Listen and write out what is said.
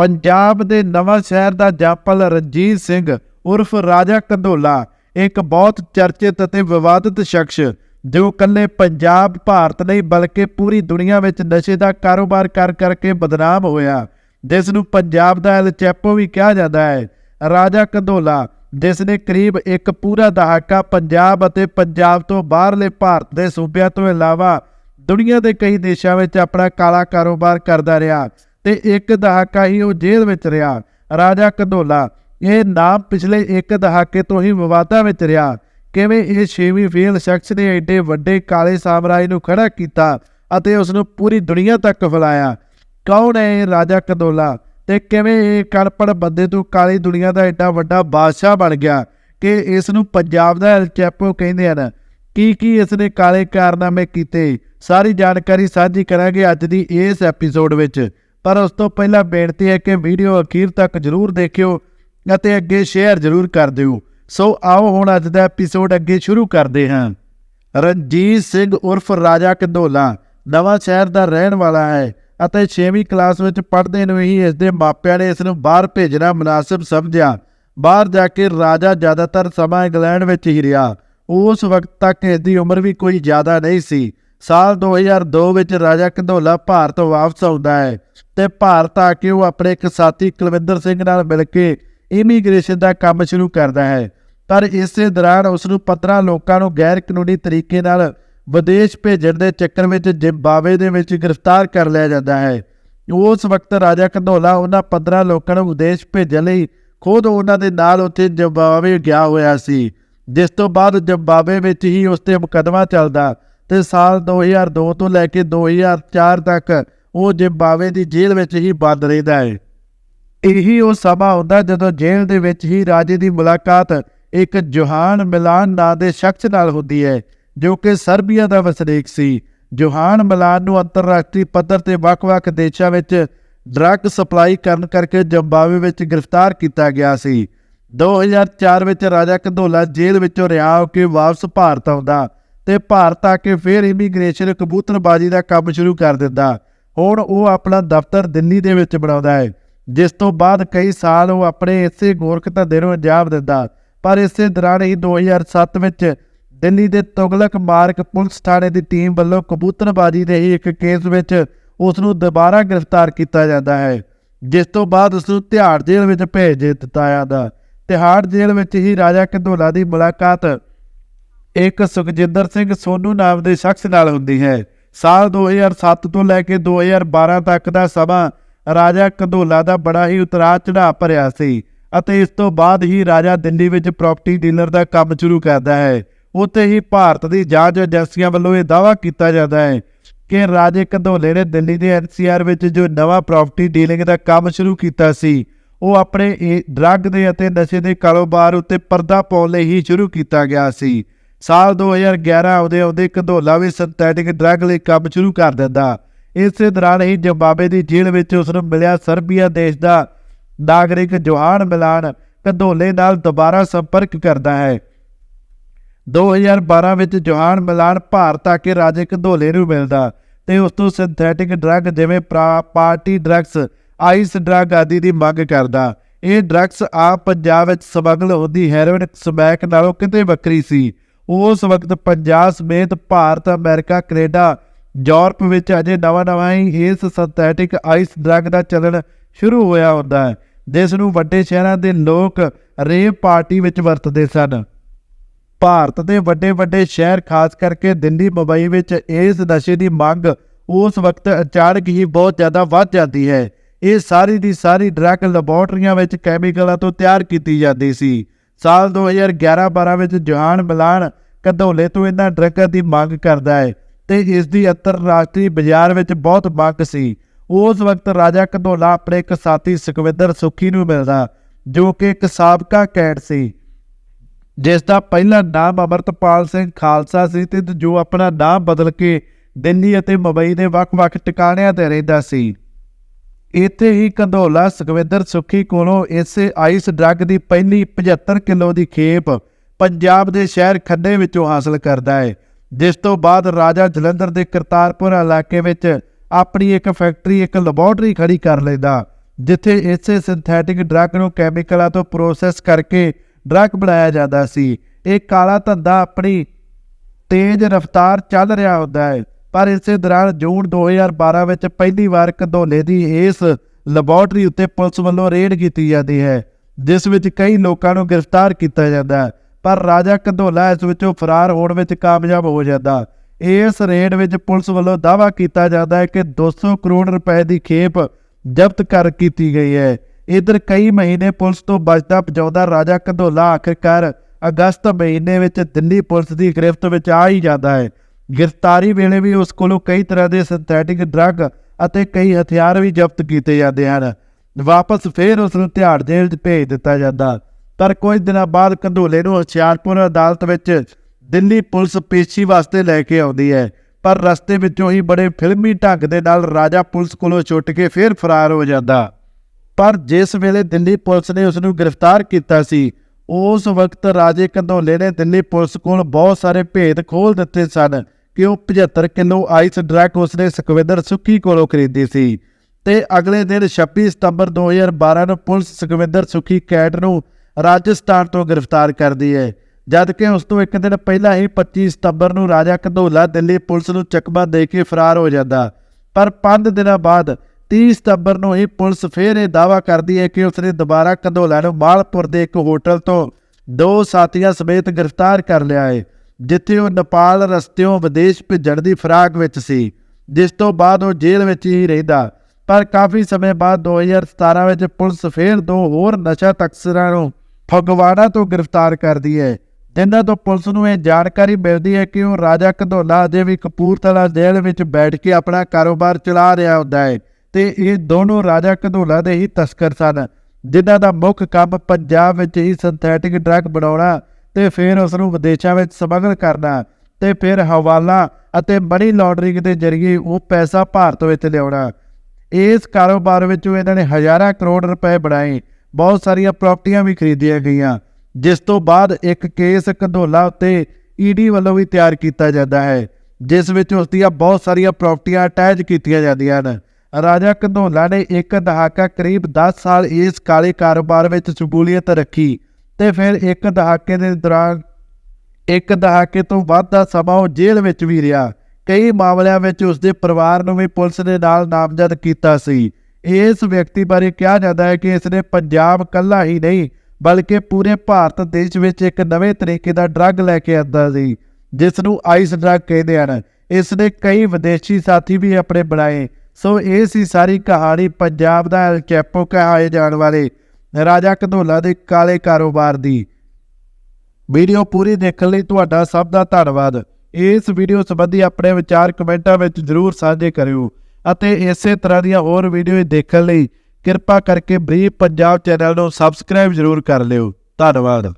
ਪੰਜਾਬ ਦੇ ਨਵਾਂ ਸ਼ਹਿਰ ਦਾ ਜਾਪਲ ਰਣਜੀਤ ਸਿੰਘ ਉਰਫ ਰਾਜਾ ਕੰਧੋਲਾ, ਇੱਕ ਬਹੁਤ ਚਰਚਿਤ ਅਤੇ ਵਿਵਾਦਿਤ ਸ਼ਖਸ, ਜੋ ਕੱਲੇ ਪੰਜਾਬ, ਭਾਰਤ ਨਹੀਂ ਬਲਕਿ ਪੂਰੀ ਦੁਨੀਆ ਵਿੱਚ ਨਸ਼ੇ ਦਾ ਕਾਰੋਬਾਰ ਕਰ ਕਰਕੇ ਬਦਨਾਮ ਹੋਇਆ। ਜਿਸ ਨੂੰ ਪੰਜਾਬ ਦਾ ਐਲ ਚੈਪੋ ਵੀ ਕਿਹਾ ਜਾਂਦਾ ਹੈ। ਰਾਜਾ ਕੰਧੋਲਾ, ਜਿਸ ਨੇ ਕਰੀਬ ਇੱਕ ਪੂਰਾ ਦਹਾਕਾ ਪੰਜਾਬ ਅਤੇ ਪੰਜਾਬ ਤੋਂ ਬਾਹਰਲੇ ਭਾਰਤ ਦੇ ਸੂਬਿਆਂ ਤੋਂ ਇਲਾਵਾ ਦੁਨੀਆ ਦੇ ਕਈ ਦੇਸ਼ਾਂ ਵਿੱਚ ਆਪਣਾ ਕਾਲਾ ਕਾਰੋਬਾਰ ਕਰਦਾ ਰਿਹਾ। ਤੇ ਇੱਕ ਦਹਾਕਾ ਹੀ ਉਹ ਜੇਲ੍ਹ ਵਿੱਚ ਰਿਹਾ। ਰਾਜਾ ਕੰਧੋਲਾ ਇਹ ਨਾਮ ਪਿਛਲੇ ਇੱਕ ਦਹਾਕੇ ਤੋਂ ਹੀ ਵਿਵਾਦਾਂ ਵਿੱਚ ਰਿਹਾ। ਕਿਵੇਂ ਇਹ ਛੇਵੀਂ ਫੇਲ ਸ਼ਖਸ ਨੇ ਐਡੇ ਵੱਡੇ ਕਾਲੇ ਸਾਮਰਾਜ ਨੂੰ ਖੜਾ ਕੀਤਾ ਅਤੇ ਉਸ ਨੂੰ ਪੂਰੀ ਦੁਨੀਆ ਤੱਕ ਫੈਲਾਇਆ? ਕੌਣ ਹੈ ਇਹ ਰਾਜਾ ਕੰਧੋਲਾ ਤੇ ਕਿਵੇਂ ਇਹ ਕਣਪੜ ਬੰਦੇ ਤੋਂ ਕਾਲੀ ਦੁਨੀਆ ਦਾ ਐਡਾ ਵੱਡਾ ਬਾਦਸ਼ਾਹ ਬਣ ਗਿਆ ਕਿ ਇਸ ਨੂੰ ਪੰਜਾਬ ਦਾ ਐਲ ਚੈਪੋ ਕਹਿੰਦੇ ਹਨ? ਕੀ ਕੀ ਇਸ ਨੇ ਕਾਲੇ ਕਾਰਨਾਮੇ ਕੀਤੇ? ਸਾਰੀ ਜਾਣਕਾਰੀ ਸਾਂਝੀ ਕਰਾਂਗੇ ਅੱਜ ਦੀ ਇਸ ਐਪੀਸੋਡ ਵਿੱਚ। ਪਰ ਉਸ ਤੋਂ ਪਹਿਲਾਂ ਬੇਨਤੀ ਹੈ ਕਿ ਵੀਡੀਓ ਅਖੀਰ ਤੱਕ ਜਰੂਰ ਦੇਖਿਓ ਅਤੇ ਅੱਗੇ ਸ਼ੇਅਰ ਜਰੂਰ ਕਰ ਦਿਓ। ਸੋ ਆਓ ਹੁਣ ਅੱਜ ਦਾ ਐਪੀਸੋਡ ਅੱਗੇ ਸ਼ੁਰੂ ਕਰਦੇ ਹਾਂ। ਰਣਜੀਤ ਸਿੰਘ ਉਰਫ ਰਾਜਾ ਕੰਧੋਲਾ ਨਵਾਂ ਸ਼ਹਿਰ ਦਾ ਰਹਿਣ ਵਾਲਾ ਹੈ ਅਤੇ 6ਵੀਂ ਕਲਾਸ ਵਿੱਚ ਪੜ੍ਹਦੇ ਨੂੰ ਹੀ ਇਸ ਦੇ ਮਾਪਿਆਂ ਨੇ ਇਸ ਨੂੰ ਬਾਹਰ ਭੇਜਣਾ ਮੁਨਾਸਬ ਸਮਝਿਆ। ਬਾਹਰ ਜਾ ਕੇ ਰਾਜਾ ਜ਼ਿਆਦਾਤਰ ਸਮਾਂ ਇੰਗਲੈਂਡ ਵਿੱਚ ਹੀ ਰਿਹਾ। ਉਸ ਵਕਤ ਤੱਕ ਇਸ ਦੀ ਉਮਰ ਵੀ ਕੋਈ ਜ਼ਿਆਦਾ ਨਹੀਂ ਸੀ। ਸਾਲ 2002 ਵਿੱਚ ਰਾਜਾ ਕੰਧੋਲਾ ਭਾਰਤ ਵਾਪਸ ਆਉਂਦਾ ਹੈ ਤੇ ਭਾਰਤ ਆ ਕੇ ਉਹ ਆਪਣੇ ਇੱਕ ਸਾਥੀ ਕੁਲਵਿੰਦਰ ਸਿੰਘ ਨਾਲ ਮਿਲ ਕੇ ਇਮੀਗ੍ਰੇਸ਼ਨ ਦਾ ਕੰਮ ਸ਼ੁਰੂ ਕਰਦਾ ਹੈ। ਪਰ ਇਸੇ ਦੌਰਾਨ ਉਸ ਨੂੰ 15 ਲੋਕਾਂ ਨੂੰ ਗੈਰ ਕਾਨੂੰਨੀ ਤਰੀਕੇ ਨਾਲ ਵਿਦੇਸ਼ ਭੇਜਣ ਦੇ ਚੱਕਰ ਵਿੱਚ ਜ਼ਿੰਬਾਬਵੇ ਦੇ ਵਿੱਚ ਗ੍ਰਿਫਤਾਰ ਕਰ ਲਿਆ ਜਾਂਦਾ ਹੈ। ਉਸ ਵਕਤ ਰਾਜਾ ਕੰਧੋਲਾ ਉਹਨਾਂ 15 ਲੋਕਾਂ ਨੂੰ ਵਿਦੇਸ਼ ਭੇਜਣ ਲਈ ਖੁਦ ਉਹਨਾਂ ਦੇ ਨਾਲ ਉੱਥੇ ਜ਼ਿੰਬਾਬਵੇ ਗਿਆ ਹੋਇਆ ਸੀ, ਜਿਸ ਤੋਂ ਬਾਅਦ ਜ਼ਿੰਬਾਬਵੇ ਵਿੱਚ ਹੀ ਉਸ ਤੇ ਮੁਕੱਦਮਾ ਚੱਲਦਾ ਤੇ ਸਾਲ 2002 ਤੋਂ ਲੈ ਕੇ 2004 ਤੱਕ ਉਹ ਜ਼ਿੰਬਾਵੇ ਦੀ ਜੇਲ੍ਹ ਵਿੱਚ ਹੀ ਬੰਦ ਰਹਿੰਦਾ ਹੈ। ਇਹੀ ਉਹ ਸਮਾਂ ਹੁੰਦਾ ਜਦੋਂ ਜੇਲ੍ਹ ਦੇ ਵਿੱਚ ਹੀ ਰਾਜੇ ਦੀ ਮੁਲਾਕਾਤ ਇੱਕ ਜੋਹਾਨ ਮਿਲਾਨ ਨਾਂ ਦੇ ਸ਼ਖਸ ਨਾਲ ਹੁੰਦੀ ਹੈ, ਜੋ ਕਿ ਸਰਬੀਆ ਦਾ ਵਸਨੀਕ ਸੀ। ਜੋਹਾਨ ਮਿਲਾਨ ਨੂੰ ਅੰਤਰਰਾਸ਼ਟਰੀ ਪੱਧਰ ਤੇ ਵੱਖ-ਵੱਖ ਦੇਸ਼ਾਂ ਵਿੱਚ ਡਰੱਗ ਸਪਲਾਈ ਕਰਨ ਕਰਕੇ ਜ਼ਿੰਬਾਬਵੇ ਵਿੱਚ ਗ੍ਰਿਫਤਾਰ ਕੀਤਾ ਗਿਆ ਸੀ। 2004 ਵਿੱਚ ਰਾਜਾ ਕੰਧੋਲਾ ਜੇਲ੍ਹ ਵਿੱਚੋਂ ਰਿਹਾ ਹੋ ਕੇ ਵਾਪਸ ਭਾਰਤ ਆਉਂਦਾ। ਤੇ ਭਾਰਤ ਆ ਕੇ ਫਿਰ ਇਮੀਗ੍ਰੇਸ਼ਨ ਕਬੂਤਰਬਾਜ਼ੀ ਦਾ ਕੰਮ ਸ਼ੁਰੂ ਕਰ ਦਿੰਦਾ। ਹੁਣ ਉਹ ਆਪਣਾ ਦਫ਼ਤਰ ਦਿੱਲੀ ਦੇ ਵਿੱਚ ਬਣਾਉਂਦਾ ਹੈ, ਜਿਸ ਤੋਂ ਬਾਅਦ ਕਈ ਸਾਲ ਉਹ ਆਪਣੇ ਇਸੇ ਗੋਰਖ ਧੰਦੇ ਨੂੰ ਅੰਜਾਮ ਦਿੰਦਾ। ਪਰ ਇਸੇ ਦੌਰਾਨ ਹੀ 2007 ਵਿੱਚ ਦਿੱਲੀ ਦੇ ਤੁਗਲਕ ਮਾਰਗ ਪੁਲਿਸ ਥਾਣੇ ਦੀ ਟੀਮ ਵੱਲੋਂ ਕਬੂਤਰਬਾਜ਼ੀ ਦੇ ਹੀ ਇੱਕ ਕੇਸ ਵਿੱਚ ਉਸ ਨੂੰ ਦੁਬਾਰਾ ਗ੍ਰਿਫਤਾਰ ਕੀਤਾ ਜਾਂਦਾ ਹੈ, ਜਿਸ ਤੋਂ ਬਾਅਦ ਉਸ ਨੂੰ ਤਿਹਾੜ ਜੇਲ੍ਹ ਵਿੱਚ ਭੇਜ ਦਿੱਤਾ ਜਾਂਦਾ। ਤਿਹਾੜ ਜੇਲ੍ਹ ਵਿੱਚ ਹੀ ਰਾਜਾ ਕੰਧੋਲਾ ਦੀ ਮੁਲਾਕਾਤ ਇੱਕ ਸੁਖਜਿੰਦਰ ਸਿੰਘ ਸੋਨੂ ਨਾਮ ਦੇ ਸ਼ਖਸ ਨਾਲ ਹੁੰਦੀ ਹੈ। ਸਾਲ 2007 ਤੋਂ ਲੈ ਕੇ 2012 ਤੱਕ ਦਾ ਸਮਾਂ ਰਾਜਾ ਕੰਧੋਲਾ ਦਾ ਬੜਾ ਹੀ ਉਤਰਾਅ ਚੜਾਅ ਭਰਿਆ ਸੀ ਅਤੇ ਇਸ ਤੋਂ ਬਾਅਦ ਹੀ ਰਾਜਾ ਦਿੱਲੀ ਵਿੱਚ ਪ੍ਰਾਪਰਟੀ ਡੀਲਰ ਦਾ ਕੰਮ ਸ਼ੁਰੂ ਕਰਦਾ ਹੈ। ਉੱਥੇ ਹੀ ਭਾਰਤ ਦੀ ਜਾਂਚ ਏਜੰਸੀਆਂ ਵੱਲੋਂ ਇਹ ਦਾਅਵਾ ਕੀਤਾ ਜਾਂਦਾ ਹੈ ਕਿ ਰਾਜੇ ਕੰਧੋਲੇ ਨੇ ਦਿੱਲੀ ਦੇ ਐਨਸੀਆਰ ਵਿੱਚ ਜੋ ਨਵਾਂ ਪ੍ਰਾਪਰਟੀ ਡੀਲਿੰਗ ਦਾ ਕੰਮ ਸ਼ੁਰੂ ਕੀਤਾ ਸੀ, ਉਹ ਆਪਣੇ ਇਹ ਡਰੱਗ ਦੇ ਅਤੇ ਨਸ਼ੇ ਦੇ ਕਾਰੋਬਾਰ ਉੱਤੇ ਪਰਦਾ ਪਾਉਣ ਲਈ ਹੀ ਸ਼ੁਰੂ ਕੀਤਾ ਗਿਆ ਸੀ। ਸਾਲ 2011 ਆਉਂਦੇ ਆਉਂਦੇ ਕੰਧੋਲਾ ਵੀ ਸਿੰਥੈਟਿਕ ਡਰੱਗ ਲਈ ਕੰਮ ਸ਼ੁਰੂ ਕਰ ਦਿੰਦਾ। ਇਸੇ ਦੌਰਾਨ ਹੀ ਜ਼ਿੰਬਾਬਵੇ ਦੀ ਜੇਲ੍ਹ ਵਿੱਚ ਉਸ ਨੂੰ ਮਿਲਿਆ ਸਰਬੀਆ ਦੇਸ਼ ਦਾ ਨਾਗਰਿਕ ਜੋਹਾਨ ਮਿਲਾਨ ਕੰਧੋਲੇ ਨਾਲ ਦੁਬਾਰਾ ਸੰਪਰਕ ਕਰਦਾ ਹੈ। 2012 ਵਿੱਚ ਜੋਹਾਨ ਮਿਲਾਨ ਭਾਰਤ ਆ ਕੇ ਰਾਜੇ ਕੰਧੋਲੇ ਨੂੰ ਮਿਲਦਾ ਤੇ ਉਸ ਤੋਂ ਸਿੰਥੈਟਿਕ ਡਰੱਗ ਜਿਵੇਂ ਪ੍ਰਾ- ਪਾਰਟੀ ਡਰੱਗਸ ਆਈਸ ਡਰੱਗ ਆਦਿ ਦੀ ਮੰਗ ਕਰਦਾ। ਇਹ ਡਰੱਗਸ ਆਪ ਪੰਜਾਬ ਵਿੱਚ ਸਮਗਲ ਹੁੰਦੀ ਹੈਰੋਇਨ ਸਮੈਕ ਨਾਲੋਂ ਕਿਤੇ ਵੱਖਰੀ ਸੀ। ਉਸ ਵਕਤ ਪੰਜਾਬ ਸਮੇਤ ਭਾਰਤ, ਅਮਰੀਕਾ, ਕੈਨੇਡਾ, ਯੂਰਪ ਵਿੱਚ ਅਜੇ ਨਵਾਂ-ਨਵਾਂ ਹੀ ਇਸ ਸਿੰਥੈਟਿਕ ਆਈਸ ਡਰੱਗ ਦਾ ਚੱਲਣ ਸ਼ੁਰੂ ਹੋਇਆ ਹੁੰਦਾ ਹੈ। ਜਿਸ ਨੂੰ ਵੱਡੇ ਸ਼ਹਿਰਾਂ ਦੇ ਲੋਕ ਰੇਵ ਪਾਰਟੀ ਵਿੱਚ ਵਰਤਦੇ ਸਨ। ਭਾਰਤ ਦੇ ਵੱਡੇ ਵੱਡੇ ਸ਼ਹਿਰ, ਖਾਸ ਕਰਕੇ ਦਿੱਲੀ, ਮੁੰਬਈ ਵਿੱਚ ਇਸ ਨਸ਼ੇ ਦੀ ਮੰਗ ਉਸ ਵਕਤ ਅਚਾਨਕ ਹੀ ਬਹੁਤ ਜ਼ਿਆਦਾ ਵੱਧ ਜਾਂਦੀ ਹੈ। ਇਹ ਸਾਰੀ ਦੀ ਸਾਰੀ ਡਰੱਗ ਲੈਬੋਰਟਰੀਆਂ ਵਿੱਚ ਕੈਮੀਕਲਾਂ ਤੋਂ ਤਿਆਰ ਕੀਤੀ ਜਾਂਦੀ ਸੀ। ਸਾਲ 2011-12 ਵਿੱਚ ਜਹਾਨ ਮਿਲਾਨ ਕੰਧੋਲੇ ਤੋਂ ਇਹਨਾਂ ਡਰੱਗਾਂ ਦੀ ਮੰਗ ਕਰਦਾ ਹੈ ਤੇ ਇਸ ਦੀ ਅੰਤਰਰਾਸ਼ਟਰੀ ਬਾਜ਼ਾਰ ਵਿੱਚ ਬਹੁਤ ਮੰਗ ਸੀ। ਉਸ ਵਕਤ ਰਾਜਾ ਕੰਧੋਲਾ ਆਪਣੇ ਇੱਕ ਸਾਥੀ ਸੁਖਵਿੰਦਰ ਸੁਖੀ ਨੂੰ ਮਿਲਦਾ, ਜੋ ਕਿ ਇੱਕ ਸਾਬਕਾ ਕੈਡ ਸੀ। ਜਿਸ ਦਾ ਪਹਿਲਾ ਨਾਮ ਅਮਰਤਪਾਲ ਸਿੰਘ ਖਾਲਸਾ ਸੀ ਤੇ ਜੋ ਆਪਣਾ ਨਾਮ ਬਦਲ ਕੇ ਦਿੱਲੀ ਅਤੇ ਮੁੰਬਈ ਦੇ ਵੱਖ-ਵੱਖ ਟਿਕਾਣਿਆਂ ਤੇ ਰਹਿੰਦਾ ਸੀ। ਇੱਥੇ ਹੀ ਕੰਧੋਲਾ ਸੁਖਵਿੰਦਰ ਸੁਖੀ ਕੋਲੋਂ ਇਸੇ ਆਈਸ ਡਰੱਗ ਦੀ ਪਹਿਲੀ 75 ਕਿਲੋ ਦੀ ਖੇਪ ਪੰਜਾਬ ਦੇ ਸ਼ਹਿਰ ਖੰਡੇ ਵਿੱਚੋਂ ਹਾਸਲ ਕਰਦਾ ਹੈ। ਜਿਸ ਤੋਂ ਬਾਅਦ ਰਾਜਾ ਜਲੰਧਰ ਦੇ ਕਰਤਾਰਪੁਰ ਇਲਾਕੇ ਵਿੱਚ ਆਪਣੀ ਇੱਕ ਫੈਕਟਰੀ, ਇੱਕ ਲੈਬੋਰਟਰੀ ਖੜੀ ਕਰ ਲੈਂਦਾ, ਜਿੱਥੇ ਇਸੇ ਸਿੰਥੈਟਿਕ ਡਰੱਗ ਨੂੰ ਕੈਮੀਕਲਾਂ ਤੋਂ ਪ੍ਰੋਸੈਸ ਕਰਕੇ ਡਰੱਗ ਬਣਾਇਆ ਜਾਂਦਾ ਸੀ। ਇਹ ਕਾਲਾ ਧੰਦਾ ਆਪਣੀ ਤੇਜ਼ ਰਫ਼ਤਾਰ ਚੱਲ ਰਿਹਾ ਹੁੰਦਾ ਹੈ। ਪਰ ਇਸੇ ਦੌਰਾਨ ਜੂਨ 2012 ਵਿੱਚ ਪਹਿਲੀ ਵਾਰ ਕੰਧੋਲੇ ਦੀ ਇਸ ਲੈਬੋਰਟਰੀ ਉੱਤੇ ਪੁਲਿਸ ਵੱਲੋਂ ਰੇਡ ਕੀਤੀ ਜਾਂਦੀ ਹੈ, ਜਿਸ ਵਿੱਚ ਕਈ ਲੋਕਾਂ ਨੂੰ ਗ੍ਰਿਫਤਾਰ ਕੀਤਾ ਜਾਂਦਾ ਹੈ, ਪਰ ਰਾਜਾ ਕੰਧੋਲਾ ਇਸ ਵਿੱਚੋਂ ਫਰਾਰ ਹੋਣ ਵਿੱਚ ਕਾਮਯਾਬ ਹੋ ਜਾਂਦਾ। ਇਸ ਰੇਡ ਵਿੱਚ ਪੁਲਿਸ ਵੱਲੋਂ ਦਾਅਵਾ ਕੀਤਾ ਜਾਂਦਾ ਹੈ ਕਿ 200 ਕਰੋੜ ਰੁਪਏ ਦੀ ਖੇਪ ਜ਼ਬਤ ਕਰ ਕੀਤੀ ਗਈ ਹੈ। ਇਧਰ ਕਈ ਮਹੀਨੇ ਪੁਲਿਸ ਤੋਂ ਬਚਦਾ ਬਚਾਉਂਦਾ ਰਾਜਾ ਕੰਧੋਲਾ ਆਖਿਰਕਾਰ ਅਗਸਤ ਮਹੀਨੇ ਵਿੱਚ ਦਿੱਲੀ ਪੁਲਿਸ ਦੀ ਗ੍ਰਿਫਤ ਵਿੱਚ ਆ ਹੀ ਜਾਂਦਾ ਹੈ। ਗ੍ਰਿਫਤਾਰੀ ਵੇਲੇ ਵੀ ਉਸ ਕੋਲੋਂ ਕਈ ਤਰ੍ਹਾਂ ਦੇ ਸਿੰਥੈਟਿਕ ਡਰੱਗ ਅਤੇ ਕਈ ਹਥਿਆਰ ਵੀ ਜ਼ਬਤ ਕੀਤੇ ਜਾਂਦੇ ਹਨ। ਵਾਪਸ ਫੇਰ ਉਸ ਨੂੰ ਤਿਹਾੜ ਜੇਲ੍ਹ 'ਚ ਭੇਜ ਦਿੱਤਾ ਜਾਂਦਾ। ਪਰ ਕੁਝ ਦਿਨਾਂ ਬਾਅਦ ਕੰਧੋਲੇ ਨੂੰ ਹੁਸ਼ਿਆਰਪੁਰ ਅਦਾਲਤ ਵਿੱਚ ਦਿੱਲੀ ਪੁਲਿਸ ਪੇਸ਼ੀ ਵਾਸਤੇ ਲੈ ਕੇ ਆਉਂਦੀ ਹੈ। ਪਰ ਰਸਤੇ ਵਿੱਚੋਂ ਹੀ ਬੜੇ ਫਿਲਮੀ ਢੰਗ ਦੇ ਨਾਲ ਰਾਜਾ ਪੁਲਿਸ ਕੋਲੋਂ ਛੁੱਟ ਕੇ ਫੇਰ ਫਰਾਰ ਹੋ ਜਾਂਦਾ। ਪਰ ਜਿਸ ਵੇਲੇ ਦਿੱਲੀ ਪੁਲਿਸ ਨੇ ਉਸ ਨੂੰ ਗ੍ਰਿਫਤਾਰ ਕੀਤਾ ਸੀ, ਉਸ ਵਕਤ ਰਾਜੇ ਕੰਧੋਲੇ ਨੇ ਦਿੱਲੀ ਪੁਲਿਸ ਕੋਲ ਬਹੁਤ ਸਾਰੇ ਭੇਦ ਖੋਲ ਦਿੱਤੇ ਸਨ। ਕਿ ਉਹ 75 ਕਿਲੋ ਆਈਸ ਡਰੱਗ ਉਸਨੇ ਸੁਖਵਿੰਦਰ ਸੁੱਖੀ ਕੋਲੋਂ ਖਰੀਦੀ ਸੀ ਤੇ ਅਗਲੇ ਦਿਨ 26 ਸਤੰਬਰ 2012 ਨੂੰ ਪੁਲਿਸ ਸੁਖਵਿੰਦਰ ਸੁੱਖੀ ਕੈਟ ਨੂੰ ਰਾਜਸਥਾਨ ਤੋਂ ਗ੍ਰਿਫਤਾਰ ਕਰਦੀ ਹੈ ਜਦ ਕਿ ਉਸ ਤੋਂ ਇੱਕ ਦਿਨ ਪਹਿਲਾਂ ਹੀ 25 ਸਤੰਬਰ ਨੂੰ ਰਾਜਾ ਕੰਧੋਲਾ ਦਿੱਲੀ ਪੁਲਿਸ ਨੂੰ ਚਕਮਾ ਦੇ ਕੇ ਫਰਾਰ ਹੋ ਜਾਂਦਾ, ਪਰ 5 ਦਿਨਾਂ ਬਾਅਦ 30 ਸਤੰਬਰ ਨੂੰ ਹੀ ਪੁਲਿਸ ਫੇਰ ਇਹ ਦਾਅਵਾ ਕਰਦੀ ਹੈ ਕਿ ਉਸਨੇ ਦੁਬਾਰਾ ਕੰਧੋਲਾ ਨੂੰ ਮਾਲਪੁਰ ਦੇ ਇੱਕ ਹੋਟਲ ਤੋਂ ਦੋ ਸਾਥੀਆਂ ਸਮੇਤ ਗ੍ਰਿਫਤਾਰ ਕਰ ਲਿਆ ਹੈ। ਜਿੱਥੇ ਉਹ ਨੇਪਾਲ ਰਸਤਿਓਂ ਵਿਦੇਸ਼ ਭੇਜਣ ਦੀ ਫਰਾਗ ਵਿੱਚ ਸੀ, ਜਿਸ ਤੋਂ ਬਾਅਦ ਉਹ ਜੇਲ੍ਹ ਵਿੱਚ ਹੀ ਰਹਿੰਦਾ। ਪਰ ਕਾਫੀ ਸਮੇਂ ਬਾਅਦ 2017 ਵਿੱਚ ਪੁਲਿਸ ਫੇਰ ਦੋ ਹੋਰ ਨਸ਼ਾ ਤਸਕਰਾਂ ਨੂੰ ਫਗਵਾੜਾ ਤੋਂ ਗ੍ਰਿਫਤਾਰ ਕਰਦੀ ਹੈ। ਜਿਨ੍ਹਾਂ ਤੋਂ ਪੁਲਿਸ ਨੂੰ ਇਹ ਜਾਣਕਾਰੀ ਮਿਲਦੀ ਹੈ ਕਿ ਉਹ ਰਾਜਾ ਕੰਧੋਲਾ ਅਜੇ ਵੀ ਕਪੂਰਥਲਾ ਜੇਲ੍ਹ ਵਿੱਚ ਬੈਠ ਕੇ ਆਪਣਾ ਕਾਰੋਬਾਰ ਚਲਾ ਰਿਹਾ ਹੁੰਦਾ ਹੈ ਤੇ ਇਹ ਦੋਨੋਂ ਰਾਜਾ ਕੰਧੋਲਾ ਦੇ ਹੀ ਤਸਕਰ ਸਨ, ਜਿਨ੍ਹਾਂ ਦਾ ਮੁੱਖ ਕੰਮ ਪੰਜਾਬ ਵਿੱਚ ਹੀ ਸਿੰਥੈਟਿਕ ਡਰੱਗ ਬਣਾਉਣਾ ਤੇ ਫਿਰ ਉਸ ਨੂੰ ਵਿਦੇਸ਼ਾਂ ਵਿੱਚ ਸਮਗਲ ਕਰਨਾ ਤੇ ਫਿਰ ਹਵਾਲਾ ਅਤੇ ਮਨੀ ਲਾਂਡਰਿੰਗ ਦੇ ਜ਼ਰੀਏ ਉਹ ਪੈਸਾ ਭਾਰਤ ਵਿੱਚ ਲਿਆਉਣਾ। ਇਸ ਕਾਰੋਬਾਰ ਵਿੱਚੋਂ ਇਹਨਾਂ ਨੇ ਹਜ਼ਾਰਾਂ ਕਰੋੜ ਰੁਪਏ ਬਣਾਏ। ਬਹੁਤ ਸਾਰੀਆਂ ਪ੍ਰਾਪਰਟੀਆਂ ਵੀ ਖਰੀਦੀਆਂ ਗਈਆਂ, ਜਿਸ ਤੋਂ ਬਾਅਦ ਇੱਕ ਕੇਸ ਕੰਧੋਲਾ ਉੱਤੇ ਈਡੀ ਵੱਲੋਂ ਵੀ ਤਿਆਰ ਕੀਤਾ ਜਾਂਦਾ ਹੈ, ਜਿਸ ਵਿੱਚ ਉਸ ਦੀਆਂ ਬਹੁਤ ਸਾਰੀਆਂ ਪ੍ਰਾਪਰਟੀਆਂ ਅਟੈਚ ਕੀਤੀਆਂ ਜਾਂਦੀਆਂ ਹਨ। ਰਾਜਾ ਕੰਧੋਲਾ ਨੇ ਇੱਕ ਦਹਾਕਾ ਕਰੀਬ 10 ਸਾਲ ਇਸ ਕਾਲੇ ਕਾਰੋਬਾਰ ਵਿੱਚ ਸ਼ਮੂਲੀਅਤ ਰੱਖੀ। ਤੇ ਫਿਰ ਇੱਕ ਦਹਾਕੇ ਦੇ ਦੌਰਾਨ, ਇੱਕ ਦਹਾਕੇ ਤੋਂ ਵੱਧ ਦਾ ਸਮਾਂ ਉਹ ਜੇਲ੍ਹ ਵਿੱਚ ਵੀ ਰਿਹਾ। ਕਈ ਮਾਮਲਿਆਂ ਵਿੱਚ ਉਸ ਦੇ ਪਰਿਵਾਰ ਨੂੰ ਵੀ ਪੁਲਿਸ ਦੇ ਨਾਲ ਨਾਮਜ਼ਦ ਕੀਤਾ ਸੀ। ਇਸ ਵਿਅਕਤੀ ਬਾਰੇ ਕਿਹਾ ਜਾਂਦਾ ਹੈ ਕਿ ਇਸ ਨੇ ਪੰਜਾਬ ਕੱਲਾ ਹੀ ਨਹੀਂ, ਬਲਕਿ ਪੂਰੇ ਭਾਰਤ ਦੇਸ਼ ਵਿੱਚ ਇੱਕ ਨਵੇਂ ਤਰੀਕੇ ਦਾ ਡਰੱਗ ਲੈ ਕੇ ਆਂਦਾ ਸੀ ਜਿਸ ਨੂੰ ਆਈਸ ਡਰੱਗ ਕਹਿੰਦੇ ਹਨ। ਇਸ ਨੇ ਕਈ ਵਿਦੇਸ਼ੀ ਸਾਥੀ ਵੀ ਆਪਣੇ ਬਣਾਏ। ਸੋ ਇਹ ਸੀ ਸਾਰੀ ਕਹਾਣੀ ਪੰਜਾਬ ਦਾ ਐਲ ਚੈਪੋ ਕਹਾਏ ਜਾਣ ਵਾਲੇ। ਰਾਜਾ ਕੰਧੋਲਾ ਦੇ ਕਾਲੇ ਕਾਰੋਬਾਰ ਦੀ ਵੀਡੀਓ ਪੂਰੀ ਦੇਖਣ ਲਈ ਤੁਹਾਡਾ ਸਭ ਦਾ ਧੰਨਵਾਦ। ਇਸ ਵੀਡੀਓ ਸੰਬੰਧੀ ਆਪਣੇ ਵਿਚਾਰ ਕਮੈਂਟਾਂ ਵਿੱਚ ਜ਼ਰੂਰ ਸਾਂਝੇ ਕਰਿਓ ਅਤੇ ਇਸੇ ਤਰ੍ਹਾਂ ਦੀਆਂ ਹੋਰ ਵੀਡੀਓ ਦੇਖਣ ਲਈ ਕਿਰਪਾ ਕਰਕੇ ਬਰੀਫ ਪੰਜਾਬ ਚੈਨਲ ਨੂੰ ਸਬਸਕ੍ਰਾਈਬ ਜ਼ਰੂਰ ਕਰ ਲਿਓ। ਧੰਨਵਾਦ।